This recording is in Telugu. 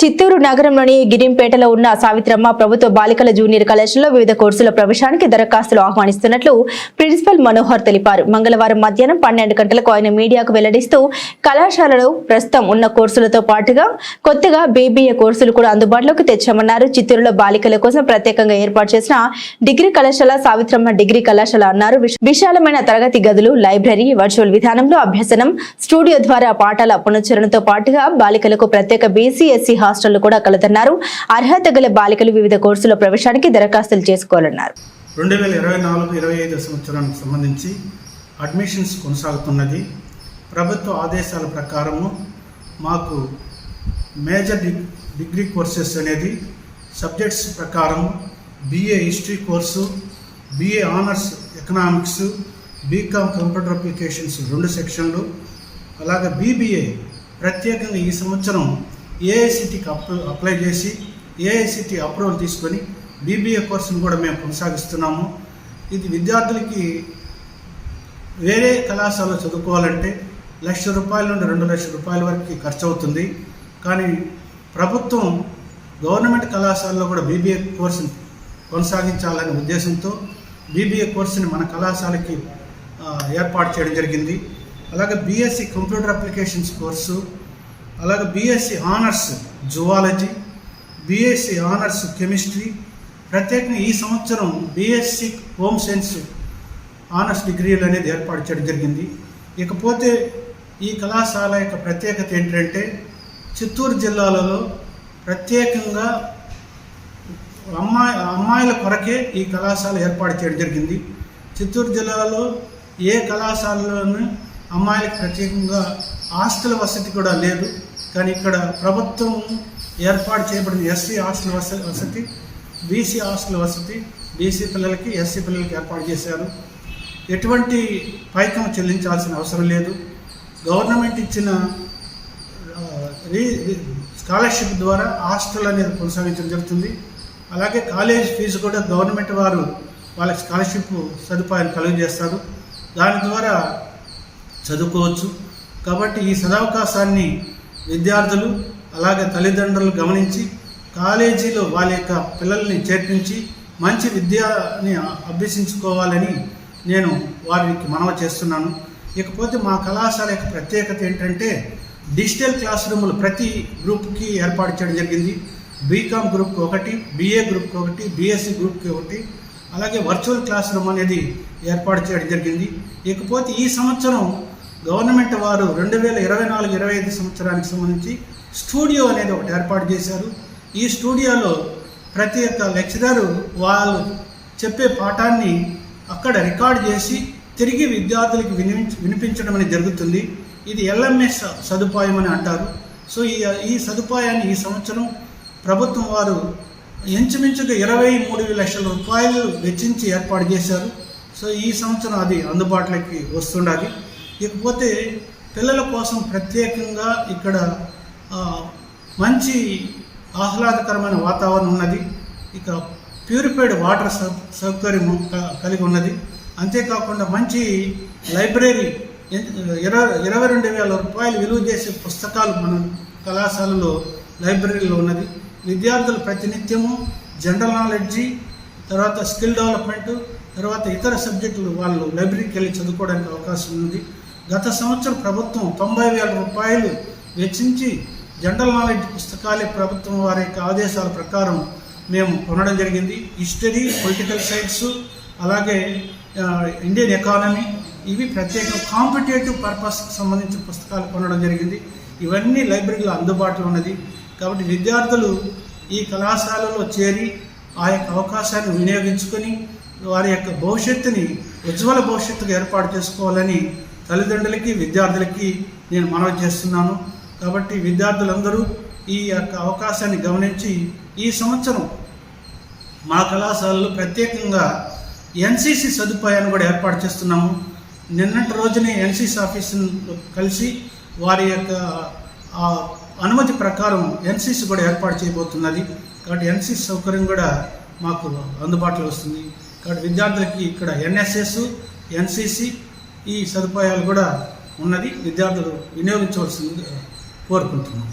చిత్తూరు నగరంలోని గిరింపేటలో ఉన్న సావిత్రమ్మ ప్రభుత్వ బాలికల జూనియర్ కళాశాలలో వివిధ కోర్సుల ప్రవేశానికి దరఖాస్తులు ఆహ్వానిస్తున్నట్లు ప్రిన్సిపల్ మనోహర్ తెలిపారు. మంగళవారం మధ్యాహ్నం పన్నెండు గంటలకు ఆయన మీడియాకు వెల్లడిస్తూ కళాశాలలో ప్రస్తుతం ఉన్న కోర్సులతో పాటుగా కొత్తగా బీబీఏ కోర్సులు కూడా అందుబాటులోకి తెచ్చామన్నారు. చిత్తూరులో బాలికల కోసం ప్రత్యేకంగా ఏర్పాటు చేసిన డిగ్రీ కళాశాల సావిత్రమ్మ డిగ్రీ కళాశాల అన్నారు. విశాలమైన తరగతి గదులు లైబ్రరీ వర్చువల్ విధానంలో అభ్యసనం స్టూడియో ద్వారా పాఠాల పునశ్చరణతో పాటుగా బాలికలకు ప్రత్యేక బీసీఎస్సీ హాస్టళ్ళు కూడా కలదన్నారు. అర్హత గల బాలికలు వివిధ కోర్సుల ప్రవేశానికి దరఖాస్తులు చేసుకోవాలన్నారు. రెండు వేల ఇరవై నాలుగు ఇరవై ఐదు సంవత్సరానికి సంబంధించి అడ్మిషన్స్ కొనసాగుతున్నది. ప్రభుత్వ ఆదేశాల ప్రకారము మాకు మేజర్ డిగ్రీ కోర్సెస్ అనేది సబ్జెక్ట్స్ ప్రకారం BA history course BA honours economics BCom computer applications రెండు సెక్షన్లు అలాగే బీబీఏ ప్రత్యేకంగా ఈ సంవత్సరం ఏఐసిటికి అప్ల అప్లై చేసి ఏఐసిటి అప్రూవల్ తీసుకొని బీబీఏ కోర్సును కూడా మేము కొనసాగిస్తున్నాము. ఇది విద్యార్థులకి వేరే కళాశాలలో చదువుకోవాలంటే లక్ష రూపాయల నుండి రెండు లక్షల రూపాయల వరకు ఖర్చు అవుతుంది. కానీ ప్రభుత్వం గవర్నమెంట్ కళాశాలలో కూడా బీబీఏ కోర్సును కొనసాగించాలనే ఉద్దేశంతో బీబీఏ కోర్సుని మన కళాశాలకి ఏర్పాటు చేయడం జరిగింది. అలాగే బీఎస్సీ కంప్యూటర్ అప్లికేషన్స్ కోర్సు అలాగే BSc honours zoology BSc honours chemistry ప్రత్యేకంగా ఈ సంవత్సరం బీఎస్సీ హోమ్ సైన్స్ ఆనర్స్ డిగ్రీలు అనేది ఏర్పాటు చేయడం జరిగింది. ఇకపోతే ఈ కళాశాల యొక్క ప్రత్యేకత ఏంటంటే చిత్తూరు జిల్లాలలో ప్రత్యేకంగా అమ్మాయి అమ్మాయిల కొరకే ఈ కళాశాల ఏర్పాటు చేయడం జరిగింది. చిత్తూరు జిల్లాలో ఏ కళాశాలలోనూ అమ్మాయిలకు ప్రత్యేకంగా హాస్టల్ వసతి కూడా లేదు. కానీ ఇక్కడ ప్రభుత్వం ఏర్పాటు చేయబడిన ఎస్సీ హాస్టల్ వస వసతి బీసీ హాస్టల్ వసతి బీసీ పిల్లలకి ఎస్సీ పిల్లలకి ఏర్పాటు చేశారు. ఎటువంటి పైకం చెల్లించాల్సిన అవసరం లేదు. గవర్నమెంట్ ఇచ్చిన రీ రీ- స్కాలర్షిప్ ద్వారా హాస్టల్ అనేది కొనసాగించడం జరుగుతుంది. అలాగే కాలేజ్ ఫీజు కూడా గవర్నమెంట్ వారు వాళ్ళకి స్కాలర్షిప్ సదుపాయాలు కలుగజేస్తారు. దాని ద్వారా చదువుకోవచ్చు. కాబట్టి ఈ సదవకాశాన్ని విద్యార్థులు అలాగే తల్లిదండ్రులు గమనించి కాలేజీలో వాళ్ళ యొక్క పిల్లల్ని చేర్పించి మంచి విద్యని అభ్యసించుకోవాలని నేను వారికి మనవ చేస్తున్నాను. ఇకపోతే మా కళాశాల యొక్క ప్రత్యేకత ఏంటంటే డిజిటల్ క్లాస్ రూములు ప్రతి గ్రూప్కి ఏర్పాటు చేయడం జరిగింది. బీకామ్ గ్రూప్కి ఒకటి బీఏ గ్రూప్కి ఒకటి బీఎస్సీ గ్రూప్కి ఒకటి అలాగే వర్చువల్ క్లాస్ రూమ్ అనేది ఏర్పాటు చేయడం జరిగింది. ఇకపోతే ఈ సంవత్సరం గవర్నమెంట్ వారు రెండు వేల ఇరవై నాలుగు ఇరవై ఐదు సంవత్సరానికి సంబంధించి స్టూడియో అనేది ఒకటి ఏర్పాటు చేశారు. ఈ స్టూడియోలో ప్రతి ఒక్క లెక్చరరు వాళ్ళు చెప్పే పాఠాన్ని అక్కడ రికార్డ్ చేసి తిరిగి విద్యార్థులకు వినిపించ వినిపించడం అనేది జరుగుతుంది. ఇది ఎల్ఎంఎస్ సదుపాయం అని అంటారు. సో ఈ ఈ సదుపాయాన్ని ఈ సంవత్సరం ప్రభుత్వం వారు ఇంచుమించుగా ఇరవై మూడు లక్షల రూపాయలు వెచ్చించి ఏర్పాటు చేశారు. సో ఈ సంవత్సరం అది అందుబాటులోకి వస్తుండాలి. ఇకపోతే పిల్లల కోసం ప్రత్యేకంగా ఇక్కడ మంచి ఆహ్లాదకరమైన వాతావరణం ఉన్నది. ఇక ప్యూరిఫైడ్ వాటర్ సౌ సౌకర్యం కలిగి ఉన్నది. అంతేకాకుండా మంచి లైబ్రరీ ఇరవై ఇరవై రెండు వేల రూపాయలు విలువ చేసే పుస్తకాలు మన కళాశాలలో లైబ్రరీలో ఉన్నది. విద్యార్థులు ప్రతినిత్యము జనరల్ నాలెడ్జి తర్వాత స్కిల్ డెవలప్మెంట్ తర్వాత ఇతర సబ్జెక్టులు వాళ్ళు లైబ్రరీకి వెళ్ళి చదువుకోవడానికి అవకాశం ఉంది గత సంవత్సరం ప్రభుత్వం తొంభై వేల రూపాయలు వెచ్చించి జనరల్ నాలెడ్జ్ పుస్తకాలే ప్రభుత్వం వారి యొక్క ఆదేశాల ప్రకారం మేము కొనడం జరిగింది. హిస్టరీ పొలిటికల్ సైన్స్ అలాగే ఇండియన్ ఎకానమీ ఇవి ప్రత్యేక కాంపిటేటివ్ పర్పస్కి సంబంధించిన పుస్తకాలు కొనడం జరిగింది. ఇవన్నీ లైబ్రరీలో అందుబాటులో ఉన్నది. కాబట్టి విద్యార్థులు ఈ కళాశాలలో చేరి ఆ యొక్క అవకాశాన్ని వినియోగించుకొని వారి యొక్క భవిష్యత్తుని ఉజ్వల భవిష్యత్తుగా ఏర్పాటు చేసుకోవాలని తల్లిదండ్రులకి విద్యార్థులకి నేను మనవి చేస్తున్నాను. కాబట్టి విద్యార్థులందరూ ఈ యొక్క అవకాశాన్ని గమనించి ఈ సంవత్సరం మా కళాశాలలో ప్రత్యేకంగా ఎన్సీసీ సదుపాయాన్ని కూడా ఏర్పాటు చేస్తున్నాము. నిన్నటి రోజునే ఎన్సీసీ ఆఫీసును కలిసి వారి యొక్క అనుమతి ప్రకారం ఎన్సీసీ కూడా ఏర్పాటు చేయబోతున్నది. కాబట్టి ఎన్సీసీ సౌకర్యం కూడా మాకు అందుబాటులో వస్తుంది. కాబట్టి విద్యార్థులకి ఇక్కడ ఎన్ఎస్ఎస్ ఎన్సీసీ ఈ సదుపాయాలు కూడా ఉన్నది విద్యార్థులు వినియోగించవలసింది కోరుకుంటున్నాం.